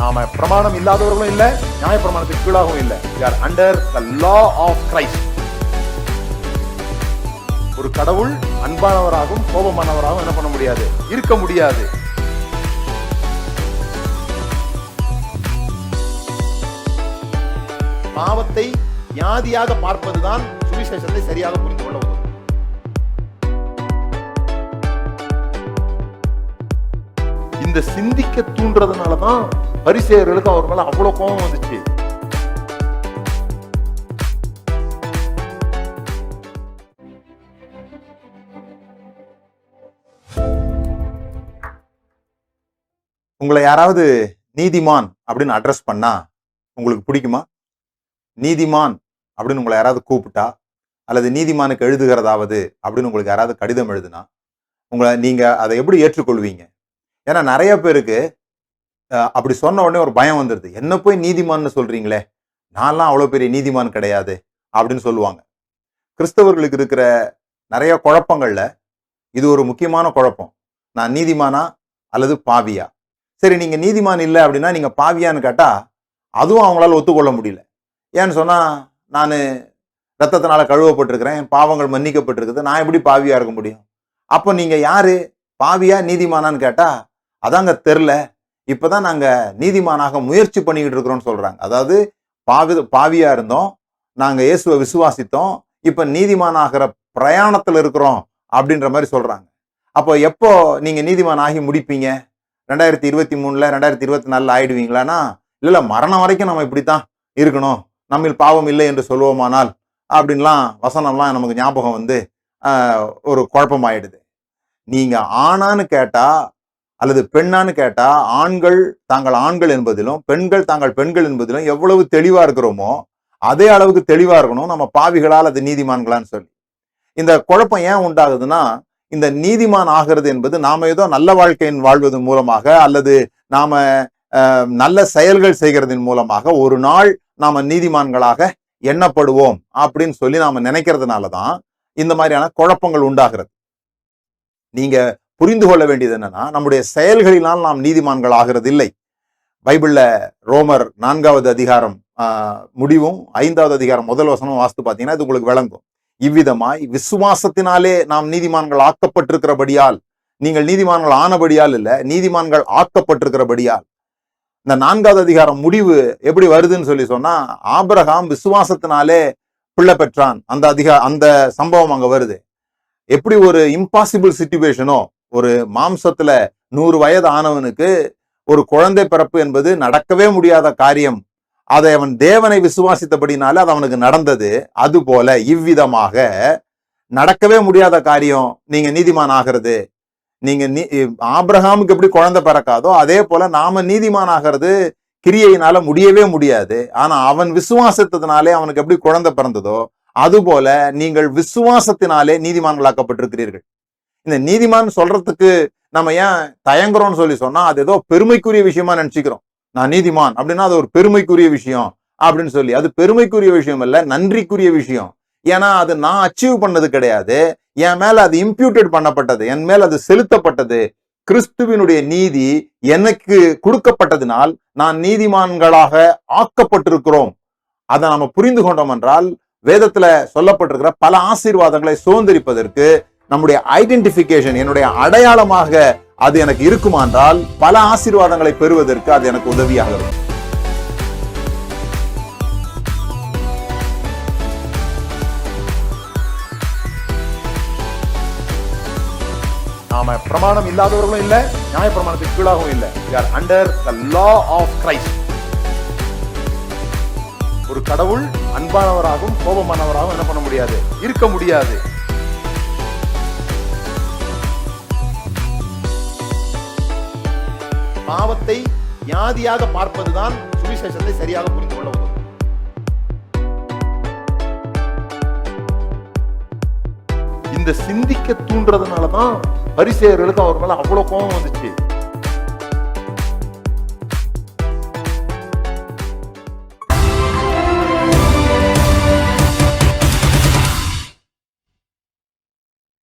நாம பிரமாணம் இல்லாதவர்களும் இல்ல நியாய பிரமாணத்துக்கு கீழாகவும் இல்ல. Or under the law of Christ ஒரு கடவுள் அன்பானவராகவும் கோபமானவராகவும் என்ன பண்ண முடியாது? இருக்க முடியாது. பாவத்தை வியாதியாக பார்ப்பதுதான் சுவிசேஷத்தை சரியாக புரிந்து இந்த சிந்திக்க தூண்டுறதுனாலதான் பரிசேயர்களுக்கு அவர் மேலே அவ்வளவு கோபம் வந்துச்சு. உங்களை யாராவது நீதிமான் அப்படின்னு அட்ரஸ் பண்ணா உங்களுக்கு பிடிக்குமா? நீதிமான் அப்படின்னு உங்களை யாராவது கூப்பிட்டா அல்லது நீதிமானுக்கு எழுதுகிறதாவது அப்படின்னு உங்களுக்கு யாராவது கடிதம் எழுதுனா உங்களை நீங்க அதை எப்படி ஏற்றுக்கொள்வீங்க? ஏன்னா நிறைய பேருக்கு அஹ், அப்படி சொன்ன உடனே ஒரு பயம் வந்துடுது என்ன போய் நீதிமான்னு சொல்றீங்களே? நான்லாம் அவ்வளோ பெரிய நீதிமான் கிடையாது அப்படின்னு சொல்லுவாங்க. கிறிஸ்தவர்களுக்கு இருக்கிற நிறைய குழப்பங்கள்ல இது ஒரு முக்கியமான குழப்பம். நான் நீதிமானா அல்லது பாவியா? சரி நீங்க நீதிமான் இல்லை அப்படின்னா நீங்க பாவியான்னு கேட்டா அதுவும் அவங்களால ஒத்துக்கொள்ள முடியல. ஏன்னு சொன்னா நான் ரத்தத்தினால கழுவப்பட்டிருக்கிறேன் என் பாவங்கள் மன்னிக்கப்பட்டிருக்குது நான் எப்படி பாவியா இருக்க முடியும்? அப்போ நீங்க யாரு? பாவியா நீதிமானான்னு கேட்டா அதாங்க தெரில. இப்பதான் நாங்கள் நீதிமானாக முயற்சி பண்ணிக்கிட்டு இருக்கிறோம்னு சொல்கிறாங்க அதாவது பாவி பாவியாக இருந்தோம். நாங்கள் இயேசுவை விசுவாசித்தோம். இப்போ நீதிமானாகிற பிரயாணத்தில் இருக்கிறோம் அப்படின்ற மாதிரி சொல்கிறாங்க அப்போ எப்போ நீங்கள் நீதிமான் ஆகி முடிப்பீங்க? ரெண்டாயிரத்தி இருபத்தி மூணில் ரெண்டாயிரத்தி இருபத்தி நாலில் ஆயிடுவீங்களான்னா இல்லை இல்லை மரணம் வரைக்கும் நம்ம இப்படி தான் இருக்கணும். நம்மில் பாவம் இல்லை என்று சொல்லுவோமானால்? அப்படின்லாம் வசனம்லாம் நமக்கு ஞாபகம் வந்து ஒரு குழப்பமாயிடுது. நீங்கள் ஆனான்னு கேட்டால் அல்லது பெண்ணான்னு கேட்டா ஆண்கள் தாங்கள் ஆண்கள் என்பதிலும் பெண்கள் தாங்கள் பெண்கள் என்பதிலும் எவ்வளவு தெளிவா இருக்கிறோமோ அதே அளவுக்கு தெளிவாக இருக்கணும். நம்ம பாவிகளால் அது நீதிமான்களான்னு சொல்லி. இந்த குழப்பம் ஏன் உண்டாகுதுன்னா இந்த நீதிமான் ஆகிறது என்பது நாம் ஏதோ நல்ல வாழ்க்கையின் வாழ்வதன் மூலமாக அல்லது நாம நல்ல செயல்கள் செய்கிறதன் மூலமாக ஒரு நாள் நாம நீதிமான்களாக எண்ணப்படுவோம் அப்படின்னு சொல்லி நாம நினைக்கிறதுனால தான் இந்த மாதிரியான குழப்பங்கள் உண்டாகிறது. நீங்க புரிந்து கொள்ள வேண்டியது என்னன்னா நம்முடைய செயல்களினால் நாம் நீதிமான்கள் ஆகிறது இல்லை பைபிள்ல ரோமர் நான்காவது அதிகாரம் ஆஹ், முடிவும் ஐந்தாவது அதிகாரம் முதல் வசனம் வாஸ்து பார்த்தீங்கன்னா இது உங்களுக்கு விளங்கும். இவ்விதமாய் விசுவாசத்தினாலே நாம் நீதிமான்கள் ஆக்கப்பட்டிருக்கிறபடியால் நீங்கள் நீதிமான்கள் ஆனபடியால் இல்ல நீதிமான்கள் ஆக்கப்பட்டிருக்கிறபடியால். இந்த நான்காவது அதிகாரம் முடிவு எப்படி வருதுன்னு சொல்லி சொன்னா ஆபிரகாம் விசுவாசத்தினாலே பிள்ளை பெற்றான். அந்த அதிகா அந்த சம்பவம் அங்க வருது. எப்படி ஒரு இம்பாசிபிள் சுச்சுவேஷனோ ஒரு மாம்சத்துல நூறு வயது ஆனவனுக்கு ஒரு குழந்தை பிறப்பு என்பது நடக்கவே முடியாத காரியம். அதை அவன் தேவனை விசுவாசித்தபடினால அது அவனுக்கு நடந்தது. அதுபோல இவ்விதமாக நடக்கவே முடியாத காரியம் நீங்க நீதிமான் ஆகிறது. நீங்க நீ ஆபிரகாமுக்கு எப்படி குழந்தை பிறக்காதோ அதே போல நாம நீதிமான் ஆகிறது கிரியையினால முடியவே முடியாது. ஆனா அவன் விசுவாசத்தினாலே அவனுக்கு எப்படி குழந்தை பிறந்ததோ அதுபோல நீங்கள் விசுவாசத்தினாலே நீதிமான்களாக்கப்பட்டிருக்கிறீர்கள். இந்த நீதிமான் சொல்றதுக்கு நம்ம ஏன் தயங்குறோம்னு சொல்லி சொன்னா அது ஏதோ பெருமைக்குரிய விஷயமா நினைச்சுக்கிறோம். நான் நீதிமான் அப்படின்னா அது ஒரு பெருமைக்குரிய விஷயம் அப்படின்னு சொல்லி. அது பெருமைக்குரிய விஷயம் இல்லை நன்றிக்குரிய விஷயம். ஏன்னா அது நான் அச்சீவ் பண்ணது கிடையாது. என் மேல அது இம்ப்யூட்டட் பண்ணப்பட்டது. என் மேல அது செலுத்தப்பட்டது. கிறிஸ்துவினுடைய நீதி எனக்கு கொடுக்கப்பட்டதினால் நான் நீதிமான்களாக ஆக்கப்பட்டிருக்கிறோம். அதை நம்ம புரிந்து கொண்டோம் என்றால் வேதத்துல சொல்லப்பட்டிருக்கிற பல ஆசீர்வாதங்களை சுதந்திரிப்பதற்கு நம்முடைய ஐடென்டிபிகேஷன் என்னுடைய அடையாளமாக அது எனக்கு இருக்குமானால் பல ஆசீர்வாதங்களை பெறுவதற்கு அது எனக்கு உதவியாக இருக்கும். நாம பிரமாணம் இல்லாதவர்களும் இல்ல நியாய பிரமாணத்துக்கு கீழாகவும் இல்ல. Or under the law of Christ ஒரு கடவுள் அன்பானவராகவும் கோபமானவராகவும் என்ன பண்ண முடியாது? இருக்க முடியாது. பாவத்தை வியாதியாக பார்ப்பதுதான் சுவிசேஷத்தை சரியாக புரிந்து கொள்ள உதவும். இந்த சிந்திக்க தூண்டுறதுனாலதான் பரிசேயர்களுக்கு அவர் மேல அவ்வளவு கோபம் வந்துச்சு.